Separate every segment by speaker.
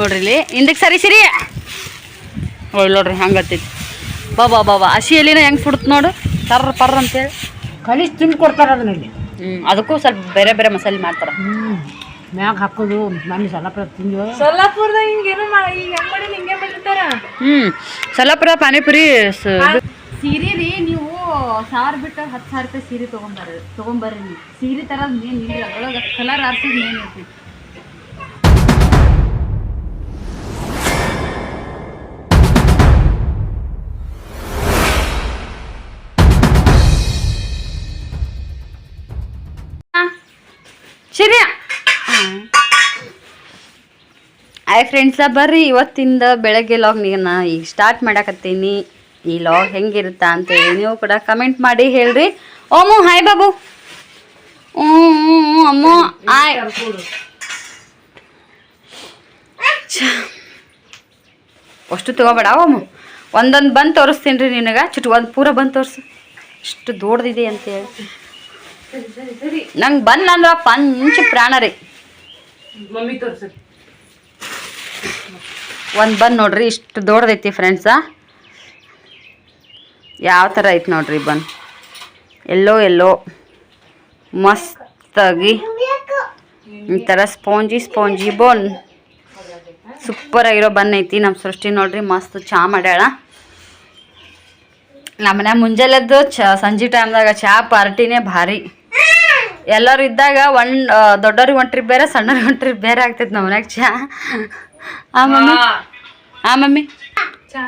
Speaker 1: ನೋಡ್ರಿ ಇಲ್ಲಿ. ಹಿಂದಕ್ಕೆ ಸರಿ ಸಿರಿ. ಒಳ್ಳೆ ನೋಡ್ರಿ ಹಂಗತ್ತೈತಿ ಬಾಬಾ ಬಾ ಬಾ ಬಾ ಹಸಿ ಎಲಿನ ಹೆಂಗೆ ಸುಡುತ್ತೆ ನೋಡು. ಕರ್ರ ಪರ್ರ ಅಂತೇಳಿ.
Speaker 2: ಕಲಿಸಿ ತಿಂದು ಕೊಡ್ತಾರೆ ಅದನ್ನ ಇಲ್ಲಿ.
Speaker 1: ಹ್ಞೂ ಅದಕ್ಕೂ ಸ್ವಲ್ಪ ಬೇರೆ ಬೇರೆ ಮಸಾಲೆ ಮಾಡ್ತಾರೆ.
Speaker 2: ಹ್ಞೂ ಮ್ಯಾಗ ಹಾಕೋದು ಮನೆ ಸ್ವಲ್ಪ ತಿಂದು
Speaker 3: ಸೊಲ್ಲಾಪುರದಾಗ ಹಿಂಗೇನು ಮಾ ಈಗ ಹೆಂಗ್ ಮಾಡಿ ಹಿಂಗೆ ಮಾಡಿರ್ತಾರ
Speaker 1: ಹ್ಞೂ ಸೊಲ್ಲಾಪುರ ಪಾನಿಪುರಿ
Speaker 4: ಸೀರೆ ರೀ ನೀವು ಸಾವಿರ ಬಿಟ್ಟು ಹತ್ತು ಸಾವಿರ ರೂಪಾಯಿ ಸೀರೆ ತೊಗೊಂಬರ್ರಿ ತೊಗೊಂಬರ್ರಿ ನೀವು. ಸೀರೆ ತರೋದು ಮೇನ್ ಇಲ್ಲ. ಒಳಗೆ ಕಲರ್ ಆರ್ಸೋದು ಮೇನ್ ಇರ್ತೈತಿ
Speaker 1: ಆಯ್ ಫ್ರೆಂಡ್ಸ ಬರ್ರಿ. ಇವತ್ತಿಂದ ಬೆಳಗ್ಗೆ ಲಾಗ್ ನಾ ಈಗ ಸ್ಟಾರ್ಟ್ ಮಾಡಕತ್ತೀನಿ. ಈ ಲಾಗ್ ಹೆಂಗಿರುತ್ತಾ ಅಂತೇಳಿ ನೀವು ಕೂಡ ಕಮೆಂಟ್ ಮಾಡಿ ಹೇಳ್ರಿ. ಓಮು ಹಾಯ್ ಬಾಬು. ಹ್ಞೂ ಅಮ್ಮು. ಆಯ್. ಅಷ್ಟು ತಗೋಬೇಡ ಓಮು. ಒಂದೊಂದು ಬಂದು ತೋರಿಸ್ತೀನಿ ರೀ ನಿನಗೆ. ಚುಟ್ಟು ಒಂದು ಪೂರ ಬಂದು ತೋರಿಸು. ಇಷ್ಟು ದೊಡ್ಡದಿದೆ ಅಂತೇಳಿ ನಂಗೆ ಬಂದಂದ್ರೆ ಪಂಚ ಪ್ರಾಣ ರೀ.
Speaker 2: ಮಮ್ಮಿ ತೋರ್ಸಿ.
Speaker 1: ಒಂದು ಬನ್ ನೋಡ್ರಿ, ಇಷ್ಟು ದೊಡ್ಡದೈತಿ ಫ್ರೆಂಡ್ಸ ಯಾವ ಥರ ಐತಿ ನೋಡ್ರಿ ಬನ್ ಎಲ್ಲೋ ಎಲ್ಲೋ. ಮಸ್ತಾಗಿ. ಈ ಥರ ಸ್ಪಾಂಜಿ ಸ್ಪಾಂಜಿ ಬೋನ್ ಸೂಪರ್ ಆಗಿರೋ ಬನ್ ಐತಿ ನಮ್ಮ ಸೃಷ್ಟಿ ನೋಡ್ರಿ, ಮಸ್ತ್ ಚಾ ಮಾಡ್ಯಾಳ. ನಮ್ಮನೆ ಮುಂಜಾನೆದ್ದು ಚ, ಸಂಜೆ ಟೈಮ್ದಾಗ ಚಾ ಪಾರ್ಟಿನೇ ಭಾರಿ. ಎಲ್ಲರೂ ಇದ್ದಾಗ ಒನ್ ದೊಡ್ಡವ್ರಿಗೆ ಒಂಟ್ರಿ ಬೇರೆ ಸಣ್ಣವ್ರಿಗೆ ಒಂಟ್ರಿ ಬೇರೆ ಆಗ್ತೈತೆ ನಮ್ಮ ಮನ್ಯಾಗ ಚಾ. ಆ ಮಮ್ಮಿ? ಆ ಮಮ್ಮಿ?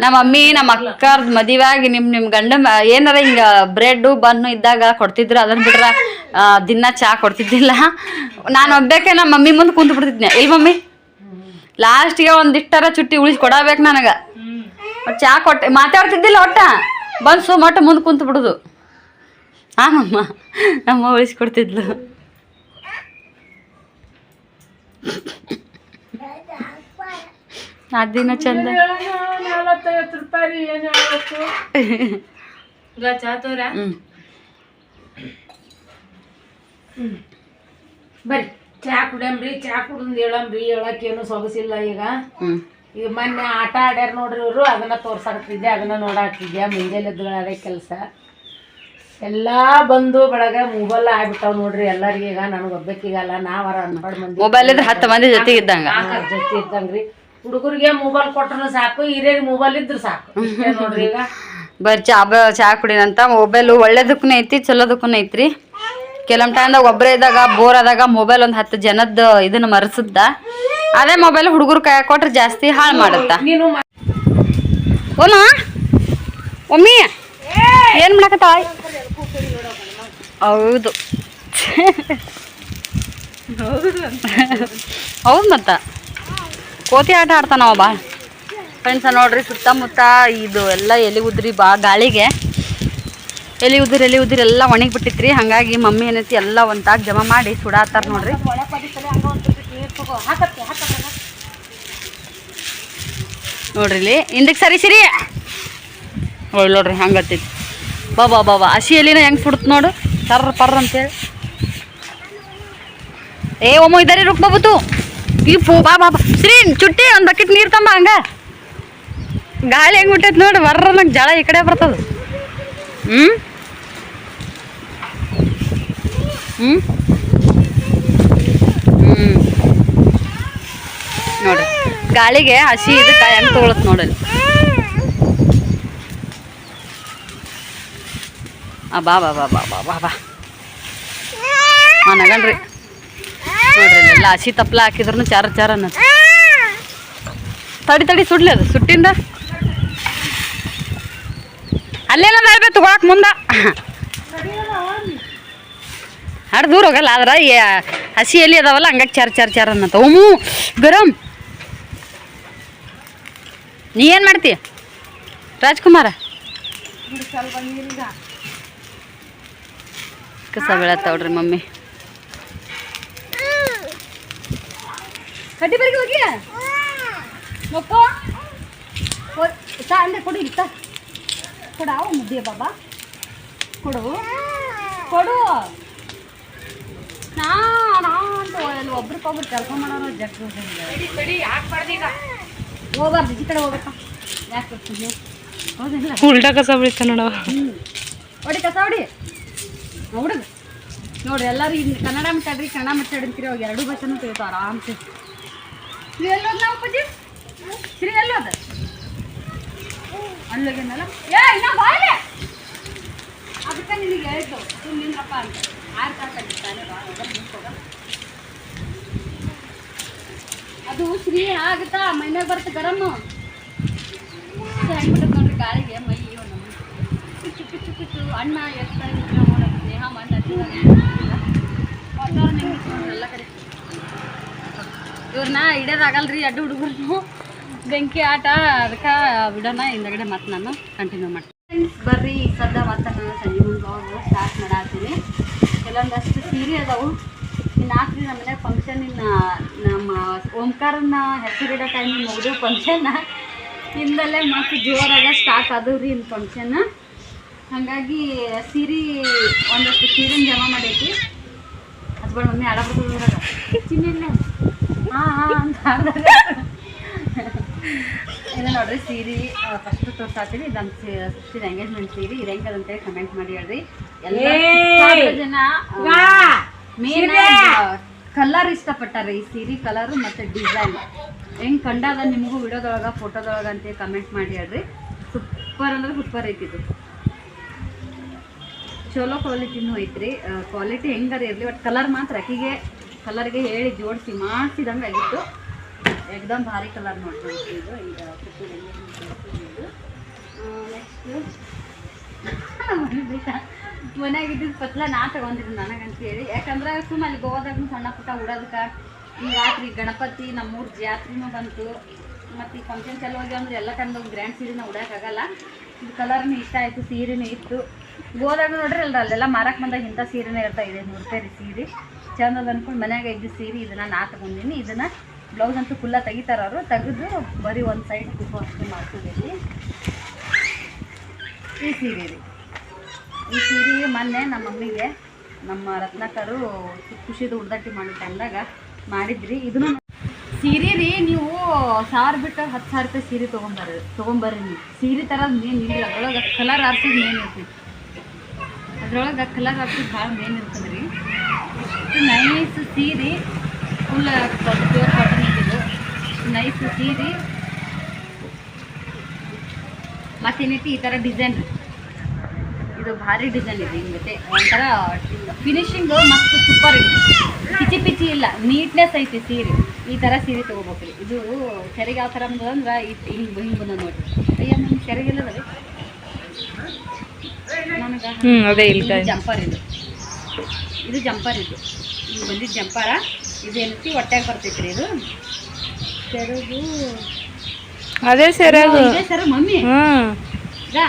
Speaker 1: ನಮ್ಮ ಮಮ್ಮಿ ನಮ್ಮ ಅಕ್ಕರ್ದು ಮದಿವಾಗಿ ನಿಮ್ಮ ನಿಮ್ಮ ಗಂಡ ಏನಾರ ಹಿಂಗ ಬ್ರೆಡ್ ಬನ್ನು ಇದ್ದಾಗ ಕೊಡ್ತಿದ್ರು ಅದನ್ನ ಬಿಟ್ರ ದಿನ ಚಾ ಕೊಡ್ತಿದ್ದಿಲ್ಲ. ನಾನು ಒಬ್ಬಕ್ಕೆ ನಮ್ಮ ಮಮ್ಮಿ ಮುಂದೆ ಕುಂತು ಬಿಡ್ತಿದ್ನೆ. ಇಲ್ ಮಮ್ಮಿ? ಲಾಸ್ಟಿಗೆ ಒಂದಿಷ್ಟರ ಚುಟ್ಟಿ ಉಳಿಸಿ ಕೊಡಬೇಕು ನನಗೆ. ಚಾ ಕೊಟ್ಟೆ ಮಾತಾಡ್ತಿದ್ದಿಲ್ಲ ಒಟ್ಟ. ಬಂದು ಸುಮಟ್ಟ ಮುಂದೆ ಕುಂತು ಬಿಡುದು. ಆಮಮ್ಮ ನಮ್ಮ ಉಳಿಸ್ಕೊಡ್ತಿದ್ಲು ಅದಿನ ಚಂದ.
Speaker 3: ನಲವತ್ತೈವತ್ತು ರೂಪಾಯಿ ಏನು ಹೇಳ್ಬೇಕು ಚಾ
Speaker 2: ಕುಡಿಯಂಬ್ರಿ ಚಾ ಕುಡಿದ್ ಹೇಳಂಬ್ರಿ ಹೇಳಕ್ಕೇನು ಸೊಗಸಿಲ್ಲ ಈಗ. ಈಗ ಮೊನ್ನೆ ಆಟ ಆಡ್ಯಾರ ನೋಡ್ರಿ ಇವರು ಅದನ್ನ ತೋರ್ಸಾಕ್ತಿದ್ದೆ ಅದನ್ನ ನೋಡಾಕ್ತಿದ್ದೆ ಮುಂಜಾನೆ ಕೆಲಸ. ಎಲ್ಲಾ ಬಂದು ಬೆಳಗ್ಗೆ ಮೊಬೈಲ್ ಆಗ್ಬಿಟ್ಟಾವ್ ನೋಡ್ರಿ ಎಲ್ಲರಿಗೆ ಈಗ ನನಗೆ ಒಬ್ಬಕ್ಕಿಗಲ್ಲ ನಾವರ ಅನ್ಪಡ್ ಮಂದಿ
Speaker 1: ಮೊಬೈಲ್ ಇದ್ರೆ ಹತ್ತು ಮಂದಿ ಜೊತೆಗೆ ಇದ್ದಂಗ.
Speaker 2: ಜೊತೆ ಇದ್ದಂಗ್ರಿ. ಹುಡುಗರಿಗೆ ಮೊಬೈಲ್ ಕೊಟ್ರು ಸಾಕು ಹಿರಿಯರಿಗೆ ಮೊಬೈಲ್ ಇದ್ರು ಸಾಕು. ಇಷ್ಟೇ ನೋಡ್ರಿ ಈಗ.
Speaker 1: ಬರ್ರಿ ಚಾ ಬ ಚಾ ಕುಡಿನಂತ. ಮೊಬೈಲು ಒಳ್ಳೇದಕ್ಕೂ ಐತಿ ಚಲೋದಕ್ಕೂ ಐತ್ರಿ. ಕೆಲವೊಂದು ಟೈಮ್ದಾಗ ಒಬ್ಬರೇ ಇದ್ದಾಗ ಬೋರ್ ಆದಾಗ ಮೊಬೈಲ್ ಒಂದು ಹತ್ತು ಜನದ ಇದನ್ನ ಮರೆಸುತ್ತ ಅದೇ ಮೊಬೈಲ್ ಹುಡುಗರು ಕೈ ಕೊಟ್ರೆ ಜಾಸ್ತಿ ಹಾಳು ಮಾಡುತ್ತ?
Speaker 2: ನೀನು ಮ-
Speaker 1: ಓನ ಒಮ್ಮಿ? ಏನು ಮಾಡಕತ್ತ ಹೌದು. ಹೌದು ಮತ್ತ. ಕೋತಿ ಆಟ ಆಡ್ತಾನವ ಬಾ. ಫ್ರೆಂಡ್ಸ ನೋಡ್ರಿ ಸುತ್ತಮುತ್ತ ಇದು ಎಲ್ಲ ಎಲೆ ಉದ್ರಿ ಬಾ ಗಾಳಿಗೆ. ಎಲೆ ಉದುರಿ, ಎಲೆ ಉದ್ರಿ ಎಲ್ಲ ಒಣಗಿ ಬಿಟ್ಟಿತ್ರಿ ಹಾಗಾಗಿ ಮಮ್ಮಿ ಏನೈತಿ ಎಲ್ಲ ಒಂದಾಗ ಜಮಾ ಮಾಡಿ ಸುಡಾತಾರ ನೋಡ್ರಿ. ನೋಡ್ರಿ ಇಲ್ಲಿ. ಹಿಂದಕ್ಕೆ ಸರಿ ಸಿರಿ. ಒಳ್ಳೆ ನೋಡ್ರಿ ಬಾ ಬಾ ಬಾ ಹಸಿ ಎಲಿನ ಹೆಂಗೆ ಸುಡುತ್ತೆ ನೋಡು. ಕರ್ರ ಪರ್ರ ಅಂತೇಳಿ. ಏ, ಒಮ್ಮ ಇದಾರೆ ರುಕ್ ಬಾಬುತು ಈ ಪೂ ಬಾ ಬಾ. ಶ್ರೀ ಚುಟ್ಟಿ, ಒಂದು ಬಕೆಟ್ ನೀರು ತಂಬ ಹಂಗ. ಗಾಳಿ ಹೆಂಗ್ ಬಿಟ್ಟೈತೆ ನೋಡಿ ಬರ್ರ ನಂಗೆ ಜಳ ಈ ಕಡೆ ಬರ್ತದ. ಹ್ಞೂ ಹ್ಞೂ ಹ್ಞೂ ನೋಡ್ರಿ, ಗಾಳಿಗೆ ಹಸಿ ಇದಕ್ಕೆ ಹೆಂಗೆ ತೊಗೊಳತ್ ನೋಡಲ್ಲಿ ಬಾ ಬಾ ಬಾ ಬಾ ಬಾ ಬಾ ಬಾ. ಹಾಂ ನೋಡ್ರಿ ಎಲ್ಲ ಹಸಿ ತಪ್ಪಲ ಹಾಕಿದ್ರು ಚಾರ ಚಾರ ಅನ್ನತ್ತೆ ತಡಿ ತಡಿ ಸುಡ್ಲಿ ಅದು ಸುಟ್ಟಿಂದ. ಅಲ್ಲೆಲ್ಲ ಬೇರೆ ತಗೊಳಕ್ ಮುಂದ. ಹಡ್ ದೂರ ಹೋಗಲ್ಲ ಆದ್ರೆ ಹಸಿ ಎಲ್ಲಿ ಅದಾವಲ್ಲ ಹಂಗಾಗಿ ಚಾರ್ ಚಾರ್ ಚಾರ್ ಅನ್ನತ್ತ ಓಮು ಗರಂ. ನೀ ಏನು ಮಾಡ್ತೀಯ ರಾಜ್ಕುಮಾರ? ಕಸ ಬೀಳತ್ತವ್ರಿ ಮಮ್ಮಿ.
Speaker 4: ಕಡ್ಡಿ ಬರಿಗೆ ಹೋಗಿ? ಮಕ್ಕೋ. ಚಾ ಅಂದ್ರೆ ಕೊಡು ಇತ್ತ. ಕೊಡ ಮುದ್ದೆ ಬಾಬಾ. ಕೊಡು. ಕೊಡು. ನಾ ನಾ ಅಂತ
Speaker 1: ಅಲ್ಲಿ ಒಬ್ರಿಗೊಬ್ರು ಕೆಲಸ ಮಾಡೋರು ಜಗ್ಗು ಹೋಗ್ಬಾರ್ದು ಈ ಕಡೆ ಹೋಗ್ಬೇಕ. ಯಾಕೆ ಬರ್ತೀನಿ ಹೌದಿಲ್ಲ.
Speaker 3: ಉಲ್ಟಾ ಕಸ ಬೀಳ್ತಾ ನೋಡವ
Speaker 1: ಹ್ಞೂ ಹೊಡಿ ಕಸ ಹೊಡಿ. ಹುಡುಗ. ನೋಡಿ ಎಲ್ಲರೂ ಇನ್ನು ಕನ್ನಡ ಮಾತಾಡ್ರಿ ಕನ್ನಡ ಮಾತಾಡಿರ್ತೀರಿ ಅವಾಗ ಎರಡೂ ಭಾಷೆನೂ ತಿಳಿತಾವ ಆರಾಮ್ಸೆ. ಶ್ರೀ ಎಲ್ಲೋದ್ ನಾವು ಪೂಜೆ ಶ್ರೀ ಎಲ್ಲೋದ? ಏ, ಇನ್ನ ಅದಕ್ಕೆ ನಿನಗೆ ಹೇಳ್ತು ಸುಮ್ಮನೆ ನಿಂದ್ರಪ್ಪ ಅಂತ. ಆರು ತಾಸು ತಾನೇ ಬಾ. ಅದು ಶ್ರೀ ಆಗುತ್ತಾ? ಮೈನಾಗ ಬರುತ್ತೆ ಗರಮ್ ಹೆಂಗ್ಬಿಟ್ಟದ ನೋಡ್ರಿ, ಗಾಳಿಗೆ ಮೈ ಒಂದು ಕಿಚ್ಚು ಕಿಚ್ಚು ಕಿಚ್ಚು ಅಣ್ಣ ನೋಡೋದು? ಸ್ನೇಹ ಮಣ್ಣ ವಾತಾವರಣ ಎಲ್ಲ ಕಡೆ. ಇವ್ರನ್ನ ಹಿಡಿಯೋದಾಗಲ್ರಿ ಅಡ್ಡ ಹುಡುಗರು ಬೆಂಕಿ ಆಟ, ಅದಕ್ಕೆ ಬಿಡೋಣ, ಹಿಂದಗಡೆ ಮತ್ತೆ ನಾನು ಕಂಟಿನ್ಯೂ ಮಾಡ್ತೀನಿ. ಬರ್ರಿ ಸದ್ದ ಮತ್ತೆ ನಾನು ಸಂಜೆ ಮುಂದೆ ಹೋಗಿ ಸ್ಟಾರ್ಟ್ ಮಾಡಾತೀನಿ ಕೆಲವೊಂದಷ್ಟು ಸೀರೆ ಅದಾವು. ಇನ್ನು ಹಾಕ್ರಿ ನಮ್ಮ ಮನ್ಯಾಗ ಫಂಕ್ಷನ್ ಇನ್ನು ನಮ್ಮ ಓಂಕಾರನ್ನ ಹೆಸರಿಡೋ ಟೈಮಿಗೆ ಮುಗಿದು ಫಂಕ್ಷನ್ ಹಿಂದಲ್ಲೇ ಮತ್ತೆ ಜೋರಾಗ ಸ್ಟಾರ್ಟ್ ಆದವು ರೀ ಇನ್ನು ಫಂಕ್ಷನ್ ಹಾಗಾಗಿ ಸೀರೆ ಒಂದಷ್ಟು ಸೀರೆನ ಜಮಾ ಮಾಡೈತಿ. ಹಸ್ಬೆಂಡ್ ಮಮ್ಮಿ ಆಡಬಾರ್ದು ಚಿನ್ನಿಲ್ಲ ಇದು ನೋಡ್ರಿ ಸೀರೆ ಫಸ್ಟ್ ತೋರ್ಸಾತೀವಿ ನಮ್ಮ ಸಿಸ್ಟರ್ ಎಂಗೇಜ್ಮೆಂಟ್ ಸೀರೆ ಇದು ಅಂತೇಳಿ ಕಮೆಂಟ್ ಮಾಡಿ ಹೇಳ್ರಿ. ಎಲ್ಲ ಜನ ಮೇನ್ ಕಲರ್ ಇಷ್ಟಪಟ್ಟಾರೆ. ಈ ಸೀರೆ ಕಲರು ಮತ್ತು ಡಿಸೈನ್ ಹೆಂಗೆ ಕಂಡದ ನಿಮಗೂ ವಿಡಿಯೋದೊಳಗೆ ಫೋಟೋದೊಳಗೆ ಅಂತ ಕಮೆಂಟ್ ಮಾಡಿ ಹೇಳ್ರಿ. ಸೂಪರ್ ಅಂದ್ರೆ ಸೂಪರ್ ಐತಿದು ಚಲೋ ಕ್ವಾಲಿಟಿನೂ ಐತ್ರಿ. ಕ್ವಾಲಿಟಿ ಹೆಂಗಾರ ಇರಲಿ ಬಟ್ ಕಲರ್ ಮಾತ್ರ. ಅಕ್ಕಿಗೆ ಕಲರ್ಗೆ ಹೇಳಿ ಜೋಡಿಸಿ ಮಾಡಿಸಿದಂಗೆ ಆಗಿತ್ತು. ಎಕ್ದಮ್ ಭಾರಿ ಕಲರ್ ಮಾಡ್ಕೊಂಡು ಇದು. ಈಗ ನೆಕ್ಸ್ಟ್ ಮನ್ಯಾಗ ಇದ್ದಿದ್ದು ಪತ್ಲ ನಾ ತೊಗೊಂಡಿದ್ದು ನನಗಂತೇಳಿ ಯಾಕಂದ್ರೆ ಸುಮ್ಮ ಅಲ್ಲಿ ಗೋವಾದಾಗ ಸಣ್ಣ ಪುಟ್ಟ ಉಡೋದಕ್ಕೆ ಈ ರಾತ್ರಿ ಗಣಪತಿ ನಮ್ಮೂರು ಜಾತ್ರೆನೂ ಬಂತು. ಮತ್ತು ಈ ಫಂಕ್ಷನ್ ಚಲೋ ಹೋಗಿ ಅಂದ್ರೆ ಎಲ್ಲ ಕಂಡು ಗ್ರ್ಯಾಂಡ್ ಸೀರೆನ ಉಡೋಕ್ಕಾಗಲ್ಲ ಇದು ಕಲರ್ನೂ ಇಷ್ಟ ಆಯಿತು, ಸೀರೆನೂ ಇತ್ತು. ಗೋದಾಗ ನೋಡ್ರಿ ಅಲ್ಲ ಅಲ್ಲೆಲ್ಲ ಮಾರಕ್ಕೆ ಬಂದಾಗ ಇಂಥ ಸೀರೆನೇ ಇರ್ತಾ ಇದೆ ನೂರು ರೂಪಾಯಿ ಸೀರೆ. ಚಂದ ಅಂದ್ಕೊಂಡು ಮನ್ಯಾಗ ಇದ್ದ ಸೀರೆ ಇದನ್ನು ನಾ ತಗೊಂಡಿನಿ. ಇದನ್ನು ಬ್ಲೌಸ್ ಅಂತೂ ಫುಲ್ಲ ತೆಗಿತಾರ ಅವರು ತೆಗೆದು ಬರೀ ಒಂದು ಸೈಡ್ ಕುಪ್ಪು ಅಷ್ಟು ಈ ಸೀರೆ ರೀ. ಈ ಸೀರೆ ಮೊನ್ನೆ ನಮ್ಮ ಮಮ್ಮಿಗೆ, ನಮ್ಮ ರತ್ನಾಕರು ಖುಷಿದು ಉಡ್ದಟ್ಟಿ ಮಾಡೋ ಟೈಮ್ದಾಗ ಮಾಡಿದ್ರಿ. ಇದನ್ನು ಸೀರೆ ರೀ ನೀವು ಸಾವಿರ ಬಿಟ್ಟು ಹತ್ತು ಸಾವಿರ ರೂಪಾಯಿ ಸೀರೆ ತೊಗೊಂಬರ್ರಿ ತೊಗೊಂಬರ್ರಿ. ನೀವು ಸೀರೆ ಥರ ಮೇನ್ ಇಲ್ಲ. ಅದ್ರೊಳಗೆ ಕಲರ್ ಆರ್ಸಿದ್ ಮೇನ್ ಇರ್ತೈತಿ. ಅದ್ರೊಳಗೆ ಕಲರ್ ಆರ್ಸಿದ್ ಭಾಳ ಮೇನ್ ಇರ್ತದೆ ರೀ ಇಷ್ಟು ನೈಸ್ ಸೀರೆ. ಫುಲ್ ಪ್ಯೂರ್ ಕಾಟನ್ ಇದ್ದಿದ್ದು ನೈಸ್ ಸೀರೆ. ಮತ್ತೇನೈತಿ ಈ ಥರ ಡಿಸೈನ್ ಇದು ಭಾರಿ ಡಿಸೈನ್ ಇದೆ ಮತ್ತೆ. ಒಂಥರ ಫಿನಿಶಿಂಗು ಮಸ್ತ್ ಸೂಪರ್ ಇದೆ. ಪಿಚಿ ಪಿಚಿ ಇಲ್ಲ ನೀಟ್ನೆಸ್ ಐತಿ ಸೀರೆ. ಈ ಥರ ಸೀರೆ ತೊಗೋಬೇಕ್ರಿ ಇದು ಸೆರೆಗೆ ಯಾವ ಥರ ಅಂದ್ರೆ ಇಟ್ಟು ಹಿಂಗೆ ಹಿಂಗೆ ಬಂದ ನೋಡಿರಿ. ಅಯ್ಯ ನಮ್ಮ ಸೆರೆಗಿಲ್ಲದ ರೀ ನನಗೆ
Speaker 3: ಹ್ಞೂ ಅದೇ ಇಲ್ಲ
Speaker 1: ಜಂಪರ್ ಇದು. ಇದು ಜಂಪರ್ ಇದು. ಈಗ ಬಂದಿದ್ದು ಜಂಪಾರ. ಇದು ಹೊಟ್ಟೆಗೆ ಬರ್ತೈತ್ರಿ ಇದು. ಸೆರಗು.
Speaker 3: ಅದೇ ಸೆರಗು.
Speaker 1: ಸರ ಸರ್ ಮಮ್ಮಿ. ಇದಾ?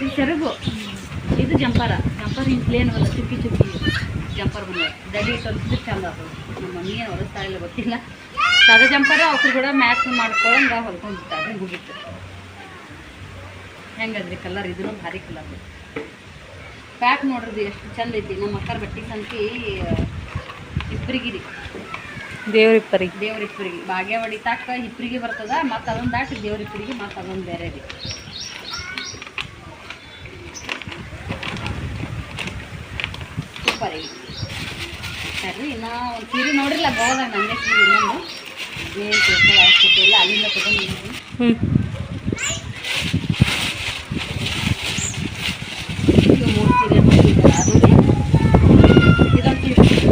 Speaker 1: ಇದು ಸೆರಗು. ಇದು ಜಂಪಾರ. ಜಂಪಾರ ಹಿಂಗೆ ಪ್ಲೇನ್ ಬಲ್ಲ ಚುಕ್ಕಿ ಚುಕ್ಕಿ ಜಂಪರ್ ಬಂದ ದಡಿ ಸ್ವಲ್ಪ ಚಂದ ಆಗ್ತದೆ ನಮ್ಮ ಮಮ್ಮಿ ಏನು ಹೊರಸ್ತಾ ಇಲ್ಲ ಗೊತ್ತಿಲ್ಲ. ಸದ ಜಂಪರ ಅವ್ರು ಕೂಡ ಮ್ಯಾಚ್ ಮಾಡ್ಕೊಳಂಗ ಹೊಲ್ಕೊಂಡಿರ್ತಾರೆ ಹೋಗಿತ್ತು ಹೆಂಗದ್ರಿ ಕಲರ್ ಇದನ್ನು ಭಾರಿ ಕಲರ್ ಪ್ಯಾಕ್ ನೋಡ್ರಿ ಎಷ್ಟು ಚಂದ ಐತಿ. ನಮ್ಮ ಅಕ್ಕರ ಬಟ್ಟೆ ಸಂತಿ ಇಬ್ಬರಿಗೆ ರೀ
Speaker 3: ದೇವ್ರಿಪ್ಪರಿಗೆ
Speaker 1: ದೇವ್ರ ಇಬ್ಬರಿಗೆ ಬಾಗೇವಾಡಿ ತಾಕ ಇಬ್ಬರಿಗೆ ಬರ್ತದ ಮತ್ತು ಅದೊಂದು ದಾಟಿ ದೇವ್ರ ಇಬ್ಬರಿಗೆ ಮತ್ತು ಅದೊಂದು ಬೇರೆ ರೀ. ಸೂಪರ್ ಸರಿ ನಾ ಒಂದು ಸೀರೆ ನೋಡ್ರಿಲ್ಲ ಗೋವಾಗ ನನಗೆ ಸೀರೆ ಇನ್ನೊಂದು? ಏನು ಅವಶ್ಯಕತೆ ಇಲ್ಲ ಅಲ್ಲಿಂದ ತಗೊಂಡಿದ್ದೀನಿ
Speaker 3: ಹ್ಞೂ
Speaker 1: ಇದು ಮೂರು ಸೀರೆ ನೋಡಿದ್ದಾರೆ ಅದು ಇದೊಂದು ಸೀರೆ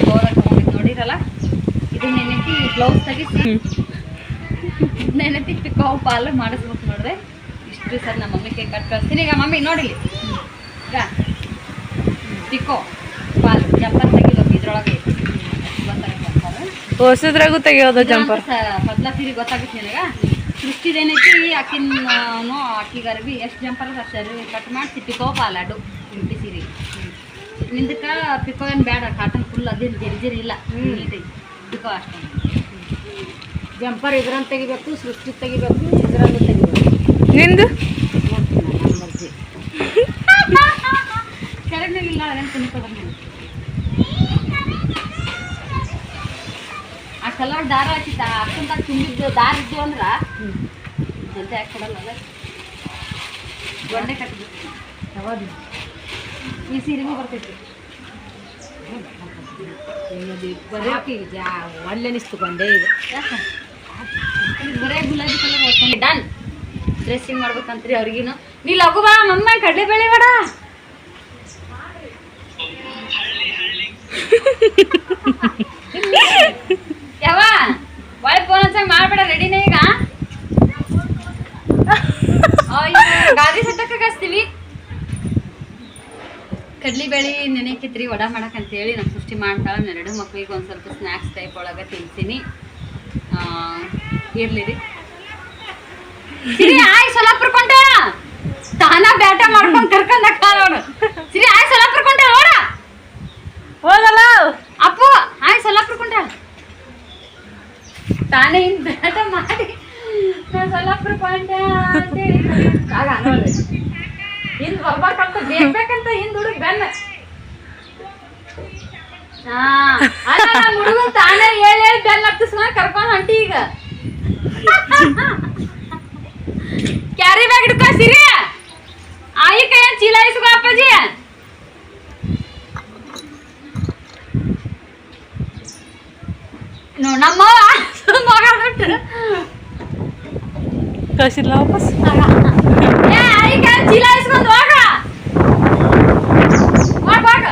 Speaker 1: ಗೋವಾಗ ತಗೊಂಡಿದ್ದು ನೋಡಿರಲ್ಲ ಇದನ್ನ ಏನೈತಿ ಬ್ಲೌಸ್ ತೆಗಿಸಿ ನೆನತಿ ಪಿಕೋ ಪಾಲು ಮಾಡಿಸ್ಬೇಕು ನೋಡ್ರಿ. ಇಷ್ಟು ಸರ್ ನಮ್ಮ ಕೇಕ್ ಕಟ್ ಕಳಿಸ್ತೀನಿ. ಈಗ ಮಮ್ಮಿ ನೋಡಿಲಿ ಈಗ. ಪಿಕೋ ಪಾಲು. ಜಂಪರ್ ತೆಗಿಬೇಕು ಇದ್ರೊಳಗೆ.
Speaker 3: ಹೊಸದ್ರಾಗು ತೆಗಿಯೋದು ಜಂಪರ್?
Speaker 1: ಬದ್ಲ ಸೀರೆ ಗೊತ್ತಾಗುತ್ತೆ ನಿನಗ? ಸೃಷ್ಟಿದೇನೈತಿ? ಆಕಿನೂ ಆಕಿಗೆ ಅರಬಿ ಎಷ್ಟು ಜಂಪರ್ ಅಷ್ಟು ಕಟ್ ಮಾಡಿಸಿ. ಪಿಕೋ ಪಾಲ್ ಅಡು ಇಂಟಿ ಸೀರೆ. ನಿಂದಕ್ಕ ಪಿಕೋ ಏನು ಬೇಡ. ಕಾಟನ್ ಫುಲ್ ಅದೇನು ಜರಿ ಜರಿ ಇಲ್ಲ. ನೀಟ್ ಐತಿ ಪಿಕೋ ಅಷ್ಟೇ.
Speaker 2: ಜಂಪರ್ ಇದ್ರಂತ ತೆಗಿಬೇಕು ಸೃಷ್ಟಿ ತೆಗಿಬೇಕು ಇದ್ರಂತ ತೆಗಿಬೇಕು.
Speaker 3: ನಿಂದು?
Speaker 1: ನೋಡ್ತೀನಿ ಆ
Speaker 4: ಕಲರ್ ದಾರ ಹಾಕಿದ್ದ ಅಷ್ಟೊಂದಾಗ ತುಂಬಿದ್ದು ದಾರ ಇದ್ದು ಅಂದ್ರ ಅಂತ ಹಾಕೊಡಲ್ಲ ಕೊಡಲ್ಲ ಗೊಂಡೆ ಕಟ್ಟಿದ್ವಿ
Speaker 2: ಯಾವಾಗ
Speaker 4: ಈ ಸೀರೆಗೂ ಬರ್ತೈತಿ. ಇದು ಬರೇ ಗುಲಾಬಿ ಕಲರ್ ಡನ್ ಡ್ರೆಸ್ಸಿಂಗ್ ಮಾಡ್ಬೇಕಂತ್ರಿ ಅವ್ರಿಗಿನ ನೀ ಲಘು ಬಾ ಮಮ್ಮ ಕಡಲೆ ಬೇಳೆ ಬೇಡ ಯಾವ ಬೇಳೆ ನೆನೆಕಿತ್ರಿ ವಡ ಹೇಳಿ ನಮ್ಮ ಸೃಷ್ಟಿ ಮಾಡ್ತಾಳೆ. ಎರಡು ಮಕ್ಳಿಗೆ ಒಂದು ಸ್ವಲ್ಪ ಸ್ನ್ಯಾಕ್ಸ್ ಟೈಪ್ ಒಳಗೆ ಆ, ಇರ್ಲಿ ರೀ. ಸಿರಿ ಆಯ್ ಸೊಲಾಪುರ ಕೊಂಡ ತಾನ ಬ್ಯಾಟ ಮಾಡ್ಕೊಂಡು ಕರ್ಕೊಂಡ ಅವನು ಸಿರಿ ಆಯ್ ಸಲಾ ಕೊಂಡ ಓಡ
Speaker 2: ಹೋಗಲ್ಲ
Speaker 4: ಅಪ್ಪು ಆಯ್ ಸೊಲಾಪುರ ಕೊಂಡ ತಾನೇ ಇನ್ ಬ್ಯಾಟ ಮಾಡಿ ಸೊಲಾಪುರ ಕೊಂಡ ಅಂತೇಳಿ. ಹಿಂದ್ ಬರ್ಬೇಕಂತ ಬೇಕಂತ ಹಿಂದ್ ಹುಡುಗ ಬೆನ್ನ. ಹುಡುಗನ್ ತಾನೇ ಹೇಳಿ ಹೇಳಿ ಬೆನ್ನ ಹತ್ತಿಸ್ಕೊಂಡ್ ಕರ್ಕೊಂಡು ಹೊಂಟಿ ಈಗ. ಕ್ಯಾರಿ ಬ್ಯಾಗ್ ಹಿಡ್ಕೊ ಸಿರಿ ಆಯಿ ಕೈ ಚೀಲ ಇಸ್ಕೋ ಅಪ್ಪಾಜಿ. ನೋ ನಮ್ಮ ಮಗ
Speaker 1: ಕಳಿಸಿಲ್ಲ ವಾಪಸ್?
Speaker 4: ಆಯಿ ಕೈ ಚೀಲ ಇಸ್ಕೊಂಡ್ ಹೋಗ ಹೋಗ್ ಹೋಗ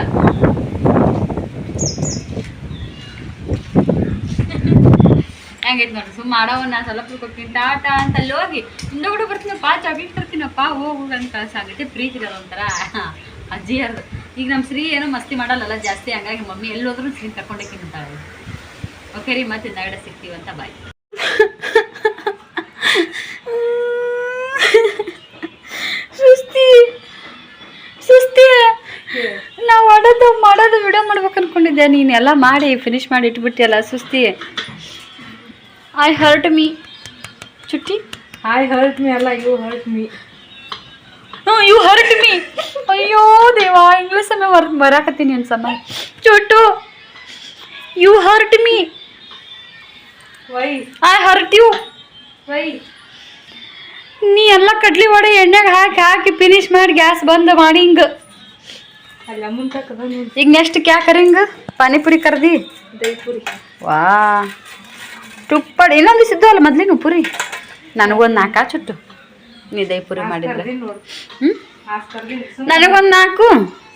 Speaker 4: ಹೆಂಗೈತೆ ನೋಡ್ರಿ ಸುಮ್ಮ ಮಾಡವನ್ನ ಸ್ವಲ್ಪ ಕೊಟ್ಟಿನಿ ಟಾಟಾ ಅಂತ ಅಲ್ಲಿ ಹೋಗಿ ಇನ್ನೊಂದು ಕೂಡ ಬರ್ತೀನಪ್ಪ ಚಾಕ್ಲೇಟ್ ತರ್ತೀನಪ್ಪ, ಹೋಗು ಅಂತ ಕಳ್ಸಾಗೈತೆ ಪ್ರೀತಿ ಒಂಥರ. ಅಜ್ಜಿ ಅರ್ದು ಈಗ ನಮ್ಮ ಶ್ರೀ ಏನೋ ಮಸ್ತಿ ಮಾಡಲ್ಲಲ್ಲ ಜಾಸ್ತಿ, ಹಂಗಾಗಿ ಮಮ್ಮಿ ಎಲ್ಲೋದ್ರೂ ಶ್ರೀ ತಿಂತಾಳೆ. ಓಕೆ ರೀ ಮತ್ತೆ ಹಿಂದಾಗಡೆ ಸಿಗ್ತೀವಂತ ಬಾಯ್
Speaker 1: ಸುಸ್ತಿ ಸುಸ್ತಿ ನಾವು ಮಾಡೋದು ಮಾಡೋದು ವಿಡಿಯೋ ಅನ್ಕೊಂಡಿದ್ದೆ ನೀನು ಎಲ್ಲ ಮಾಡಿ ಫಿನಿಶ್ ಮಾಡಿ ಇಟ್ಬಿಟ್ಟಿಯಲ್ಲ ಸುಸ್ತಿ. ಐ ಹರ್ಟ್ ಮೀ ಚುಟ್ಟಿ?
Speaker 2: ಐ ಹರ್ಟ್ ಮೀ ಅಲ್ಲ ಯು ಹರ್ಟ್ ಮೀ
Speaker 1: ಹ್ಞೂ ಯು ಹರ್ಟ್ ಮೀ ಅಯ್ಯೋ ದೇವಾ ಇಂಗ್ಲೀಷ್ ಸಮಯ ವರ್ ಬರಾಕತ್ತೀನಿ ಅನ್ಸಮ್ಮ ಸಮಯ ಚುಟ್ಟು you hurt me
Speaker 2: why
Speaker 1: I hurt you
Speaker 2: why
Speaker 1: ನೀ ಎಲ್ಲ ಕಡ್ಲಿ ಒಡೆ ಎಣ್ಣೆಗೆ ಹಾಕಿ ಹಾಕಿ ಫಿನಿಶ್ ಮಾಡಿ ಗ್ಯಾಸ್ ಬಂದ್ ಮಾಡಿ ಹಿಂಗೆ. ಈಗ ನೆಕ್ಸ್ಟ್ ಕ್ಯಾ ಕರಿಂಗ್ ಪಾನಿಪುರಿ ಕರ್ದಿ?
Speaker 2: ದೈಪುರಿ.
Speaker 1: ವಾ. ತುಪ್ಪಡಿ ಇನ್ನೊಂದು ಸಿದ್ದು ಅಲ್ಲ ಮೊದ್ಲಿನ ಪುರಿ? ನನಗೊಂದು ನಾಲ್ಕು ಚುಟ್ಟು. ನೀ ದೈಪುರಿ ಮಾಡಿದ್ರೆ ಹ್ಞೂ ನನಗೊಂದು ನಾಲ್ಕು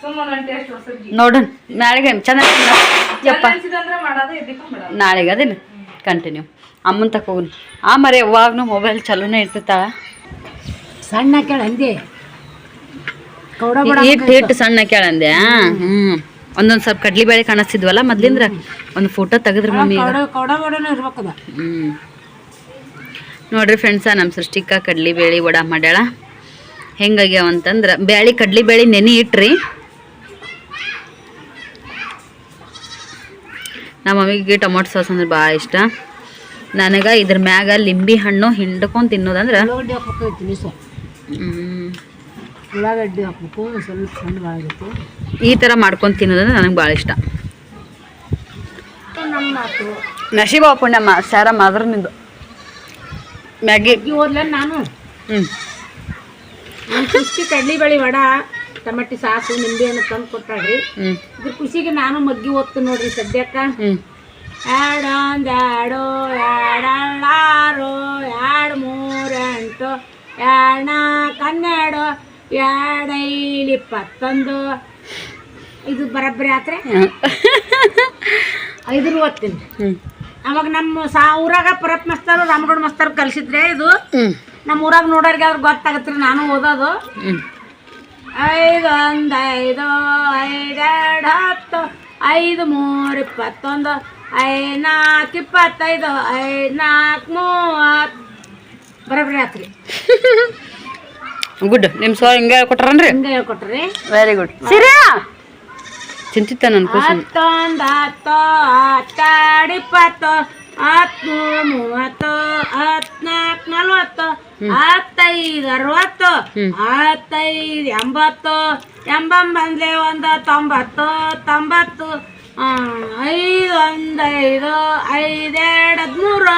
Speaker 2: ಸುಮ್ಮನೆ ಟೇಸ್ಟ್ ಹೊಸದ್ಗಿ.
Speaker 1: ನೋಡೋಣ ನಾಳೆಗೆ ಚೆನ್ನಾಗಿ ಯಪ್ಪ. ನಾಳೆಗೆ ಅದೇನು? ಕಂಟಿನ್ಯೂ ಅಮ್ಮನ ತಕ ಹೋಗುನ್. ಆ ಮರೆ ಯಾವಾಗಲೂ ಮೊಬೈಲ್ ಚಲೋನೇ ಇರ್ತಿರ್ತಾಳ.
Speaker 2: ಸಣ್ಣ ಕೇಳ ಅಂದೆ.
Speaker 1: ಹಿಟ್ಟು ಹಿಟ್ಟು ಸಣ್ಣ ಕೇಳಂದೆ. ಹ್ಮ್ ಒಂದೊಂದು ಸ್ವಲ್ಪ ಕಡ್ಲಿ ಬೇಳೆ ಕಾಣಿಸ್ತಿದ್ವಲ್ಲ ಮೊದ್ಲಿಂದ್ರ ಒಂದು ಫೋಟೋ ತೆಗೆದ್ರಿ ಮಮ್ಮಿ ನೋಡ್ರಿ ಫ್ರೆಂಡ್ಸ ನಮ್ಮ ಸೃಷ್ಟಿಕ ಕಡ್ಲಿ ಬೇಳೆ ವಡ ಮಾಡ್ಯಾಳ. ಹೆಂಗಾಗ್ಯಾವ ಅಂತಂದ್ರೆ ಬ್ಯಾಳಿ ಕಡ್ಲಿ ಬೇಳೆ ನೆನೆ ಇಟ್ರಿ. ನಮ್ಮ ಮಮ್ಮಿಗೆ ಟೊಮೊಟೊ ಸಾಸ್ ಅಂದ್ರೆ ಭಾಳ ಇಷ್ಟ. ನನಗೆ ಇದ್ರ ಮ್ಯಾಗ ಲಿಂಬಿ ಹಣ್ಣು ಹಿಂಡ್ಕೊಂಡು ತಿನ್ನೋದಂದ್ರೆ ಹ್ಮ್,
Speaker 2: ಉಳ್ಳಾಗಡ್ಡಿ ಹಾಕ್ಬೇಕು ಸ್ವಲ್ಪ ಸಣ್ಣ ಬಾಳಬೇಕು
Speaker 1: ಈ ಥರ ಮಾಡ್ಕೊಂಡು ತಿನ್ನೋದಂದ್ರೆ ನನಗೆ ಭಾಳ ಇಷ್ಟ. ನಶೀಬ ಪುಣ್ಯಮ್ಮ ಸ್ಯಾರ ಮಾದ್ರ ನಿಂದು. ಮ್ಯಾಗಿ.
Speaker 2: ಹೋದ್ಲ ನಾನು?
Speaker 1: ಹ್ಞೂ
Speaker 2: ಕುಸ್ತಿ ಕಡ್ಲಿ ಬೇಳೆ ವಡ ಟಮಟಿ ಸಾಸು ನಿಂಬೆ ಹಣ್ಣು ತಂದು ಕೊಟ್ಟಾಳ್ರಿ. ಇದ್ರ ಖುಷಿಗೆ ನಾನು ಮಗ್ಗಿ ಓದ್ತು ನೋಡ್ರಿ ಸದ್ಯಕ್ಕ. ಎರಡೊಂದು ಎರಡು ಎರಡಾರು ಎರಡು ಮೂರು ಎಂಟು ಎರಡು ನಾಲ್ಕು ಹನ್ನೆರಡು ಎರಡು ಐದು ಇಪ್ಪತ್ತೊಂದು. ಇದು ಬರಬ್ಬರಿ ಆತ್ರೆ? ಐದರ ಓದ್ತೀನಿ. ಅವಾಗ ನಮ್ಮ ಸಾ ಊರಾಗ ಪರತ್ ಮಸ್ತರು ರಾಮಗೌಡ ಮಸ್ತರ್ ಕಲಿಸಿದ್ರೆ ಇದು. ನಮ್ಮ ಊರಾಗ ನೋಡೋರಿಗೆ ಅವ್ರಿಗೆ ಗೊತ್ತಾಗತ್ರಿ ನಾನು ಓದೋದು.
Speaker 1: ಐದೊಂದು
Speaker 2: ಐದು ಒಂದು ಐದು ಐದೆರಡು ಹತ್ತು ಐದು ಮೂರು ಇಪ್ಪತ್ತೊಂದು ಐದು ನಾಲ್ಕು ಇಪ್ಪತ್ತೈದು ಐದು ನಾಲ್ಕು ಮೂವತ್ತು. ಬರಬ್ರಿ ಆತ್ರಿ.
Speaker 1: ಗುಡ್ ನಿಮ್ ಸೊ ಹಿಂಗ ಹೇಳ್ಕೊಟ್ರನ್ರಿ?
Speaker 2: ಹಿಂಗೆ ಹೇಳ್ಕೊಟ್ರಿ.
Speaker 1: ವೆರಿ ಗುಡ್ ಸರಿ ಚಿಂತಿತ ನನ್
Speaker 2: ಹತ್ತೊಂದು ಹತ್ತು ಹತ್ತೆರಡು ಇಪ್ಪತ್ತು ಹತ್ಮೂರು ಮೂವತ್ತು ಹತ್ನಾಲ್ಕು ನಲ್ವತ್ತು ಹತ್ತೈದು ಅರವತ್ತು ಹತ್ತೈದು ಎಂಬತ್ತು ಎಂಬಂಬಂದ್ಲೆ ಒಂದು ತೊಂಬತ್ತು ತೊಂಬತ್ತು ಐ ಐದು ಐದು ಐದೆರಡು ಹದಿಮೂರು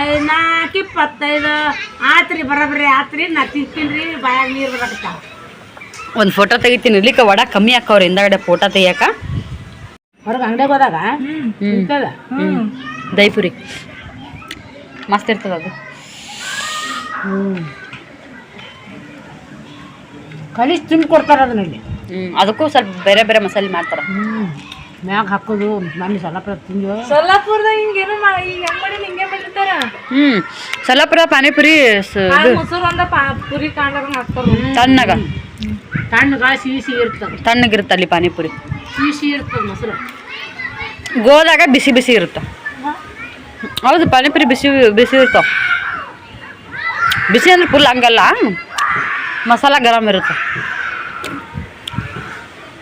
Speaker 2: ಐದು ನಾಲ್ಕು ಇಪ್ಪತ್ತೈದು. ಆತ್ರಿ ಬರಬ್ರಿ ಆತ್ರಿ ನಾ ತಿಂತೀನಿ ಬಾಯಾಗ ನೀರು ಬರಕತ್ತಾವ
Speaker 1: ಒಂದು ಫೋಟೋ ತೆಗಿತೀನಿ. ಇರ್ಲಿಕ್ಕೆ ವಡ ಕಮ್ಮಿ ಹಾಕವ್ರ ಹಿಂದಗಡೆ ಫೋಟೋ ತೆಗಿಯಕ.
Speaker 2: ಹೊರಗೆ ಅಂಗಡಿಗೆ ಹೋದಾಗ?
Speaker 1: ದೈಪುರಿ. ಮಸ್ತ್ ಇರ್ತದ ಅದು.
Speaker 2: ಕಲಿಸಿ ತಿಂದು ಕೊಡ್ತಾರ ಅದನ್ನ ಇಲ್ಲಿ.
Speaker 1: ಹ್ಮ್. ಅದಕ್ಕೂ ಸ್ವಲ್ಪ ಬೇರೆ ಬೇರೆ ಮಸಾಲೆ ಮಾಡ್ತಾರೆ.
Speaker 2: ಹ್ಮ್. ಮ್ಯಾಗ ಹಾಕೋದು ಮನೆ ಸಲಪ ತಿಂದು.
Speaker 3: ಸೊಲ್ಲಾಪುರದಾಗ ಹಿಂಗೇನು ಮಾ ಈಗ ಹೆಂಗ್ ಮಾಡಿ ಹಿಂಗೆ ಮಾಡಿರ್ತಾರ?
Speaker 1: ಹ್ಮ್ ಸೊಲ್ಲಾಪುರ ಪಾನಿಪುರಿ ಸ- ಇದು
Speaker 3: ಮೊಸರು ಒಂದ ಪಾ ಪುರಿ ಕಾಂಡಾಗ ಹಾಕ್ತಾರ
Speaker 1: ತಣ್ಣಗ.
Speaker 2: ತಣ್ಣಗ ಸಿಹಿ ಸಿಹಿ ಇರ್ತದೆ.
Speaker 1: ತಣ್ಣಗಿರುತ್ತೆ ಅಲ್ಲಿ ಪಾನಿಪುರಿ.
Speaker 2: ಸಿಹಿ ಸಿಹಿ ಇರ್ತದೆ ಮೊಸರು.
Speaker 1: ಗೋದಾಗ ಬಿಸಿ ಬಿಸಿ ಇರುತ್ತೆ. ಹೌದು ಪಾನಿಪುರಿ ಬಿಸಿ ಬಿಸಿ ಇರ್ತಾವ. ಬಿಸಿ ಅಂದ್ರೆ ಫುಲ್ ಹಂಗಲ್ಲ. ಮಸಾಲ ಗರಂ ಇರುತ್ತೆ.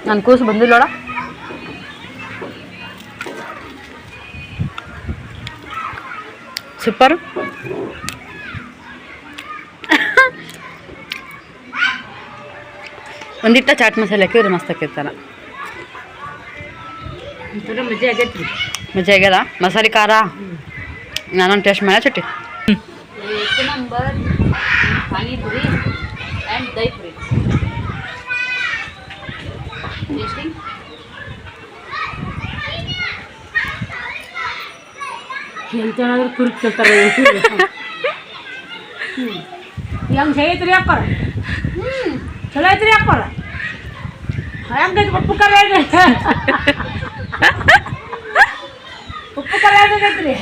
Speaker 1: ನಾನು ಕೂಸು ಬಂದಿಲ್ಲ ಸೂಪರ್ ಒಂದಿಟ್ಟ ಚಾಟ್ ಮಸಾಲೆ ಹಾಕಿದ್ರೆ ಮಸ್ತ್
Speaker 2: ಒಂಥರ ಮಜಾ ಆಗೈತ್ರಿ.
Speaker 1: ಮಜಾ ಆಗ್ಯದ? ಮಸಾಲೆ ಖಾರ? ನಾನೊಂದು ಟೇಸ್ಟ್ ಮಾಡ ಚಟ್ಟಿ ನಂಬರ್? ಪಾನಿಪುರಿ ಆ್ಯಂಡ್
Speaker 2: ಎಂತ ಹೇಳಿದ್ರು ಕುರಿತಿರ್ತಾರೆ ಹೆಂಗ್ ಐತ್ರಿ ಅಪ್ಪಾರ ಚಲೋ ಐತ್ರಿ ಅಪ್ಪಾರ ಹೆಂಗೈತಿ ಉಪ್ಪು ಕರೆ ಉಪ್ಪು ಕರೆ ಆಗೈತ್ರಿ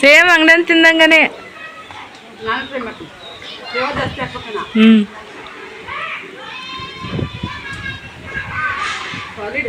Speaker 3: ಸೇಮ್ ಅಂಗಡಿ ತಿಂದಂಗನೆ
Speaker 1: ನಾನು सॉलिड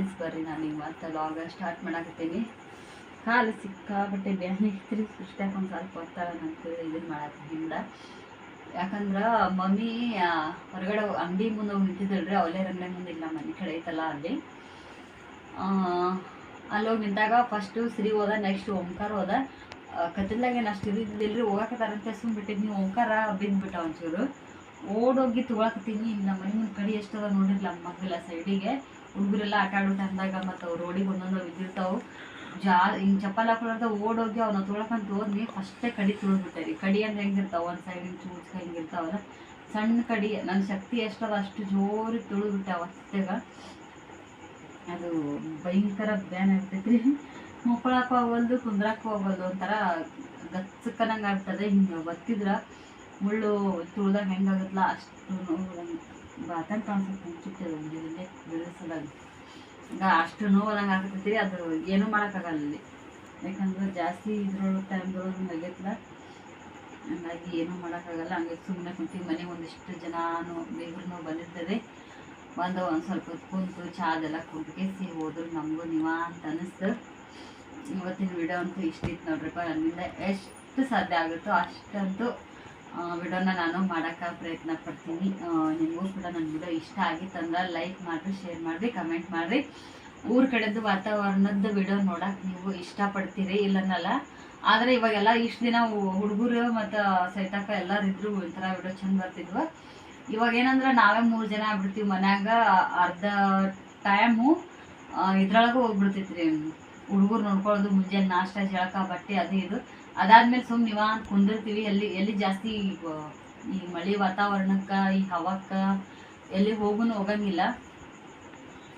Speaker 1: ಫ್ರೆಂಡ್ಸ್ ಬರ್ರಿ ನಾನು ಈಗ ಮತ್ತೆ ಲಾಗ ಸ್ಟಾರ್ಟ್ ಮಾಡಾಕತ್ತೀನಿ. ಕಾಲು ಸಿಕ್ಕಾಬಟ್ಟೆ ಬ್ಯಾನ್ ಐತ್ರಿ. ಸುಸ್ತಾಗ ಒಂದು ಸ್ವಲ್ಪ ಹೊತ್ತಾಗ ಅಂತೇಳಿ ಇದನ್ನು ಮಾಡಾಕ ಹಿಂದ ಯಾಕಂದ್ರೆ ಮಮ್ಮಿ ಹೊರಗಡೆ ಅಂಗಡಿ ಮುಂದೆ ಹೋಗಿ ನಿಂತಿದ್ದಳ್ರಿ ಅವಲೇ ರಂಗಡೆ ಮುಂದೆ ಇಲ್ಲ ಮನೆ ಕಡೆ ಐತಲ್ಲ ಅಲ್ಲಿ. ಅಲ್ಲೋಗಿ ನಿಂತಾಗ ಫಸ್ಟು ಸಿರಿ ಹೋದ ನೆಕ್ಸ್ಟ್ ಓಂಕಾರ ಹೋದ. ಕತ್ತಲ್ದಾಗ ಏನು ಅಷ್ಟು ಹೋಗಾಕತ್ತಾರ ಹೋಗಾಕತ್ತಾರಂತೆ ಸುಮ್ ನೀವು ಓಂಕಾರ ಬಿದ್ದುಬಿಟ್ಟ ಒಂಚೂರು. ಓಡೋಗಿ ತೊಗೊಳಕತ್ತೀನಿ. ನಮ್ಮ ಮನೆ ಮುಂದೆ ಕಡಿ ಎಷ್ಟದ ನಮ್ಮ ಮಗ್ಗಲ್ಲ ಸೈಡಿಗೆ ಹುಡುಗರೆಲ್ಲ ಆಟ ಆಡೋ ಟೈಮ್ದಾಗ ಮತ್ತು ಅವ್ರು ರೋಡಿಗೆ ಒಂದೊಂದು ಬಿದ್ದಿರ್ತಾವು ಜಾ, ಹಿಂಗೆ ಚಪ್ಪಲ್ ಹಾಕೊಳ್ಳೋದ ಓಡೋಗಿ ಅವನ್ನ ತೊಳ್ಕೊಂತ ಹೋದ್ನಿ ಫಸ್ಟೇ ಕಡಿ ತುಳಿದ್ಬಿಟ್ಟೆ ಕಡಿ ಅಂದ್ರೆ ಹೆಂಗಿರ್ತಾವ? ಒಂದು ಸೈಡಿನ ಚೂಚ್ಕ ಹಿಂಗಿರ್ತಾವಲ್ಲ. ಸಣ್ಣ ಕಡಿ. ನನ್ನ ಶಕ್ತಿ ಎಷ್ಟದ ಅಷ್ಟು ಜೋರಿಗೆ ತುಳಿದ್ಬಿಟ್ಟೆ ಅವತ್ತೆಗ. ಅದು ಭಯಂಕರ ಬ್ಯಾನ್ ಆಗ್ತೈತ್ರಿ. ಮುಕ್ಕೊಳಕ್ಕೂ ಹೋಗಲ್ದು ಕುಂದ್ರಕ್ಕೂ ಹೋಗಲ್ದು ಒಂಥರ ಗಚ್ಚಕ್ಕನಂಗೆ ಆಗ್ತದೆ. ಹಿಂಗೆ ಬತ್ತಿದ್ರೆ ಮುಳ್ಳು ತುಳ್ದಾಗ ಹೆಂಗಾಗತ್ತಲ್ಲ ಅಷ್ಟು ನೋವು ಬಾತಂಗ್ ಕಾಣಿಸುತ್ತೆ ಚುಟ್ಟದ ಮುಂಜಾನೆ ಬೆಳೆಸದಾಗ ಈಗ ಅಷ್ಟು ನೋವಂಗೆ ಆಗ್ತೈತಿ ಅದು ಏನು ಮಾಡೋಕ್ಕಾಗಲ್ಲ ಅಲ್ಲಿ ಯಾಕಂದ್ರೆ ಜಾಸ್ತಿ ಇದ್ರೊಳಗೆ ಟೈಮ್ದೊಳಗೆ ನಗೆತ್ತಲ್ಲ ಹಂಗಾಗಿ ಏನೂ ಮಾಡೋಕ್ಕಾಗಲ್ಲ. ಹಂಗೆ ಸುಮ್ಮನೆ ಕುಂತೀವಿ ಮನೆ ಒಂದಿಷ್ಟು ಜನನು ಬೇಗರೂ ಬಂದಿರ್ತದೆ ಬಂದು ಒಂದು ಸ್ವಲ್ಪ ಕುಂತು ಚಾದೆಲ್ಲ ಕುಡ್ಕೇಸಿ ಹೋದ್ರು. ನಮಗೂ ನೀವ ಅಂತ ಅನ್ನಿಸ್ತು ಇವತ್ತಿನ ವಿಡಿಯೋ ಅಂತೂ ಇಷ್ಟಿತ್ತು ನೋಡ್ರಿಪ್ಪ. ನನ್ನಿಂದ ಎಷ್ಟು ಸಾಧ್ಯ ಆಗುತ್ತೋ ಅಷ್ಟಂತೂ ವಿಡಿಯೋನ ನಾನು ಮಾಡೋಕ್ಕೆ ಪ್ರಯತ್ನ ಪಡ್ತೀನಿ. ನಿಮಗೂ ಕೂಡ ನನ್ನ ವಿಡಿಯೋ ಇಷ್ಟ ಆಗಿತ್ತಂದ್ರೆ ಲೈಕ್ ಮಾಡಿರಿ ಶೇರ್ ಮಾಡಿರಿ ಕಮೆಂಟ್ ಮಾಡಿರಿ. ಊರ ಕಡೆದು ವಾತಾವರಣದ ವಿಡಿಯೋ ನೋಡೋಕೆ ನೀವು ಇಷ್ಟಪಡ್ತೀರಿ ಇಲ್ಲನ್ನಲ್ಲ ಆದರೆ ಇವಾಗೆಲ್ಲ ಇಷ್ಟು ದಿನ ಹುಡುಗರು ಮತ್ತು ಸೈತಾಕ ಎಲ್ಲರೂ ಇದ್ರು ಒಂಥರ ಥರ ವಿಡಿಯೋ ಚಂದ ಬರ್ತಿದ್ವು. ಇವಾಗ ಏನಂದ್ರೆ ನಾವೇ ಮೂರು ಜನ ಆಗ್ಬಿಡ್ತೀವಿ ಮನ್ಯಾಗ, ಅರ್ಧ ಟೈಮು ಇದ್ರೊಳಗೆ ಹೋಗ್ಬಿಡ್ತೈತ್ರಿ. ಹುಡುಗರು ನೋಡ್ಕೊಳ್ಳೋದು ಮುಂಜಾನೆ ನಾಷ್ಟ, ಜಳಕ, ಬಟ್ಟೆ, ಅದು ಇದು. ಅದಾದ್ಮೇಲೆ ಸುಮ್ಮನೆ ನಿವಾಂತ ಕುಂದಿರ್ತೀವಿ. ಎಲ್ಲಿ ಎಲ್ಲಿ ಜಾಸ್ತಿ ಈ ಮಳೆ ವಾತಾವರಣಕ್ಕೆ, ಈ ಹವಕ್ಕೆ ಎಲ್ಲಿ ಹೋಗುನು ಹೋಗಂಗಿಲ್ಲ.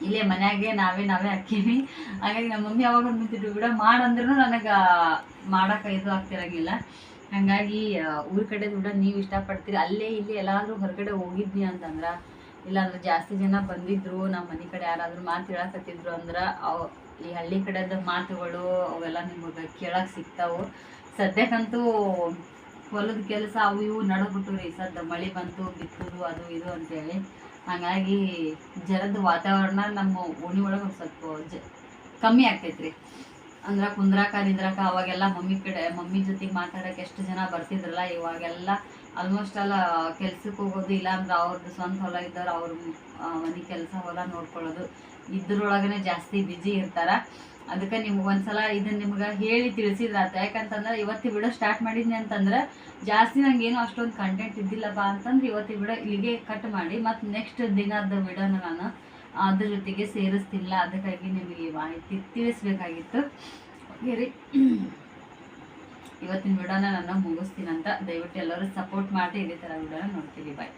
Speaker 1: ಇಲ್ಲೇ ಮನ್ಯಾಗೆ ನಾವೇ ನಾವೇ ಹಾಕೀವಿ. ಹಾಗಾಗಿ ನಮ್ಮ ಮಮ್ಮಿ ಯಾವಾಗ ನಿಂತಿದ್ವಿ ಬಿಡ ಮಾಡಂದ್ರೂ ನನಗೆ ಮಾಡಕ್ಕೆ ಇದು ಆಗ್ತಿರಂಗಿಲ್ಲ. ಹಾಗಾಗಿ ಊರ ಕಡೆ ಕೂಡ ನೀವು ಇಷ್ಟಪಡ್ತೀರಿ. ಅಲ್ಲೇ, ಇಲ್ಲಿ ಎಲ್ಲಾದ್ರೂ ಹೊರಗಡೆ ಹೋಗಿದ್ನಿ ಅಂತಂದ್ರೆ, ಇಲ್ಲಾಂದ್ರೆ ಜಾಸ್ತಿ ಜನ ಬಂದಿದ್ರು, ನಮ್ಮ ಮನೆ ಕಡೆ ಯಾರಾದ್ರೂ ಮಾತು ಹೇಳಕತ್ತಿದ್ರು ಅಂದ್ರೆ, ಅವ್ ಈ ಹಳ್ಳಿ ಕಡೆದ ಮಾತುಗಳು ಅವೆಲ್ಲ ನಿಮಗೆ ಕೇಳಕ್ಕೆ ಸಿಗ್ತಾವು. ಸದ್ಯಕ್ಕಂತೂ ಹೊಲದ ಕೆಲಸ ಅವು ಇವು ನಡಬಿಟ್ಟು ರೀ ಸದ್ದ ಮಳೆ ಬಂತು, ಬಿತ್ತುದು, ಅದು ಇದು ಅಂತೇಳಿ. ಹಾಗಾಗಿ ಜರದ ವಾತಾವರಣ ನಮ್ಮ ಓಣಿ ಒಳಗೆ ಸ್ವಲ್ಪ ಜ ಕಮ್ಮಿ ಆಗ್ತೈತ್ರಿ. ಅಂದ್ರೆ ಕುಂದ್ರಾಕ, ನಿಂದ್ರಾಕ ಅವಾಗೆಲ್ಲ ಮಮ್ಮಿ ಕಡೆ, ಮಮ್ಮಿ ಜೊತೆಗೆ ಮಾತಾಡಕ್ಕೆ ಎಷ್ಟು ಜನ ಬರ್ತಿದ್ರಲ್ಲ, ಇವಾಗೆಲ್ಲ ಆಲ್ಮೋಸ್ಟ್ ಎಲ್ಲ ಕೆಲ್ಸಕ್ಕೆ ಹೋಗೋದು ಇಲ್ಲ ಅಂದ್ರೆ ಅವ್ರದ್ದು ಸ್ವಂತ ಹೊಲ ಇದ್ದವ್ರು ಅವ್ರ ಮನೆ ಕೆಲಸ ಹೊಲ ನೋಡ್ಕೊಳ್ಳೋದು. ಇದ್ರೊಳಗನೆ ಜಾಸ್ತಿ ಬಿಜಿ ಇರ್ತಾರ. ಅದಕ್ಕೆ ನಿಮ್ಗೆ ಒಂದ್ಸಲ ಇದನ್ನ ನಿಮ್ಗೆ ಹೇಳಿ ತಿಳಿಸಿದ್ರಾತ ಯಾಕಂತಂದ್ರೆ ಇವತ್ತಿ ವಿಡಿಯೋ ಸ್ಟಾರ್ಟ್ ಮಾಡಿದ್ನಿ ಅಂತಂದ್ರೆ ಜಾಸ್ತಿ ನಂಗೇನು ಅಷ್ಟೊಂದು ಕಂಟೆಂಟ್ ಇದ್ದಿಲ್ಲಪ್ಪ ಅಂತಂದ್ರೆ ಇವತ್ತಿ ವಿಡಿಯೋ ಇಲ್ಲಿಗೆ ಕಟ್ ಮಾಡಿ, ಮತ್ತು ನೆಕ್ಸ್ಟ್ ದಿನದ ವಿಡಿಯೋನ ನಾನು ಅದ್ರ ಜೊತೆಗೆ ಸೇರಿಸ್ತಿಲ್ಲ ಅದಕ್ಕಾಗಿ ನಿಮಗೆ ಮಾಹಿತಿ ತಿಳಿಸ್ಬೇಕಾಗಿತ್ತು. ಓಕೆ ರೀ. ಇವತ್ತಿನ ವಿಡಿಯೋನ ನಾನು ಮುಗಿಸ್ತೀನಂತ. ದಯವಿಟ್ಟು ಎಲ್ಲರೂ ಸಪೋರ್ಟ್ ಮಾಡಿ, ಇದೇ ಥರ ವಿಡಿಯೋನ ನೋಡ್ತೀವಿ. ಬಾಯ್